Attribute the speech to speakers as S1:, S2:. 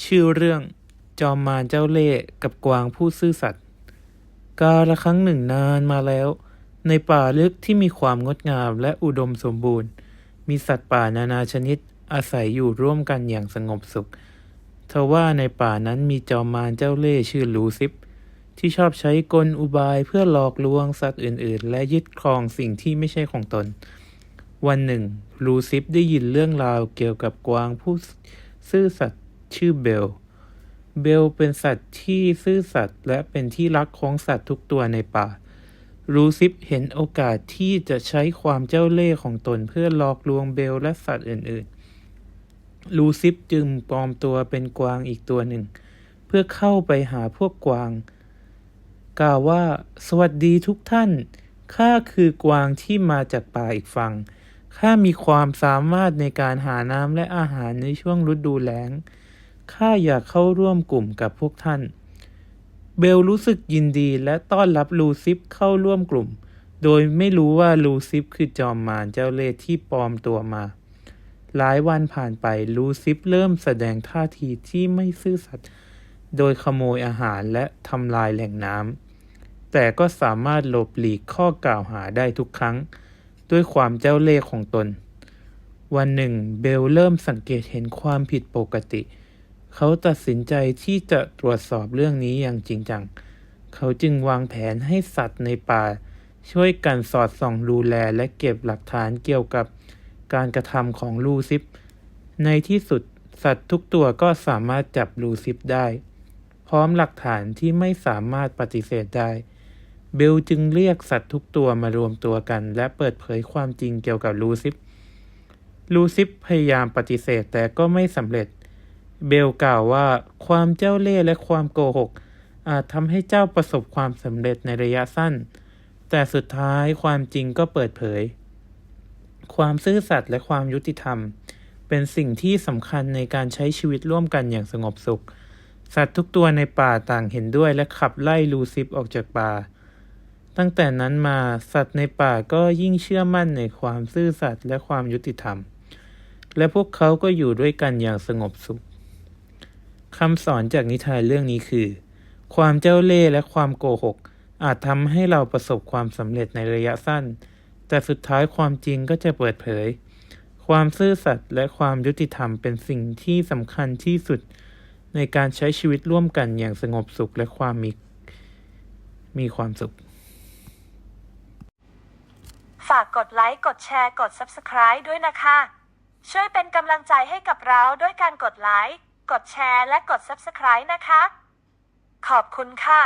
S1: ชื่อเรื่องจอมมารเจ้าเล่ห์กับกวางผู้ซื่อสัตย์กาละครั้งหนึ่งนานมาแล้ว ในป่าลึกที่มีความงดงามและอุดมสมบูรณ์ มีสัตว์ป่านานาชนิดอาศัยอยู่ร่วมกันอย่างสงบสุขทว่าในป่านั้นมีจอมมารเจ้าเล่ห์ชื่อลูซิฟที่ชอบใช้กลอุบายเพื่อหลอกลวงสัตว์อื่น ๆ และยึดครองสิ่งที่ไม่ใช่ของตน วันหนึ่งลูซิฟได้ยินเรื่องราวเกี่ยวกับกวางผู้ซื่อสัตย์ ชื่อเบล เบลเป็นสัตว์ที่ซื่อสัตย์และเป็นที่รักของสัตว์ทุกตัวในป่าลูซิฟเห็นโอกาสที่จะใช้ความเจ้าเล่ห์ของตนเพื่อหลอกลวงเบลและสัตว์อื่นๆลูซิฟจึงปลอมตัวเป็นกวางอีกตัวหนึ่ง เพื่อเข้าไปหาพวกกวาง กล่าวว่า สวัสดีทุกท่าน ข้าคือกวางที่มาจากป่าอีกฝั่งข้ามีความสามารถในการหาน้ำและอาหารในช่วงฤดูแล้ง ข้าอยากเข้าร่วมกลุ่มกับพวกท่าน เบลรู้สึกยินดีและต้อนรับลูซิฟเข้าร่วมกลุ่ม โดยไม่รู้ว่าลูซิฟคือจอมมารเจ้าเล่ห์ที่ปลอมตัวมา หลายวันผ่านไปลูซิฟเริ่มแสดงท่าทีที่ไม่ซื่อสัตย์ โดยขโมยอาหารและทำลายแหล่งน้ำ แต่ก็สามารถหลบหลีกข้อกล่าวหาได้ทุกครั้ง ด้วยความเจ้าเล่ห์ของตน วันหนึ่ง เบลเริ่มสังเกตเห็นความผิดปกติเเขาตัดสินใจที่จะตรวจสอบเรื่องนี้อย่างจริงจัง เขาจึงวางแผนให้สัตว์ในป่า ช่วยกันสอดส่องดูแลและเก็บหลักฐานเกี่ยวกับการกระทำของลูซิฟในที่สุดสัตว์ทุกตัวก็สามารถจับลูซิฟได้ พร้อมหลักฐานที่ไม่สามารถปฏิเสธได้ เบลจึงเรียกสัตว์ทุกตัวมารวมตัวกัน และเปิดเผยความจริงเกี่ยวกับลูซิฟลูซิฟพยายามปฏิเสธแต่ก็ไม่สำเร็จ เบลกล่าวว่าความเจ้าเล่ห์และความโกหก อาจทำให้เจ้าประสบความสำเร็จในระยะสั้น แต่สุดท้ายความจริงก็เปิดเผย ความซื่อสัตย์และความยุติธรรม เป็นสิ่งที่สำคัญในการใช้ชีวิตร่วมกันอย่างสงบสุข สัตว์ทุกตัวในป่าต่างเห็นด้วยและขับไล่ลูซิฟออกจากป่า ตั้งแต่นั้นมาสัตว์ในป่าก็ยิ่งเชื่อมั่นในความซื่อสัตย์และความยุติธรรม และพวกเขาก็อยู่ด้วยกันอย่างสงบสุข คำสอนจากนิทานเรื่องนี้คือ ความเจ้าเล่ห์และความโกหก อาจทำให้เราประสบความสำเร็จในระยะสั้น แต่สุดท้ายความจริงก็จะเปิดเผย ความซื่อสัตย์และความยุติธรรมเป็นสิ่งที่สำคัญที่สุด ในการใช้ชีวิตร่วมกันอย่างสงบสุขและความมีมีความสุข
S2: ฝากกดไลค์ กดแชร์ กด Subscribe ด้วยนะคะ ช่วยเป็นกำลังใจให้กับเราด้วยการกดไลค์ กดแชร์และกด Subscribe นะคะ ขอบคุณค่ะ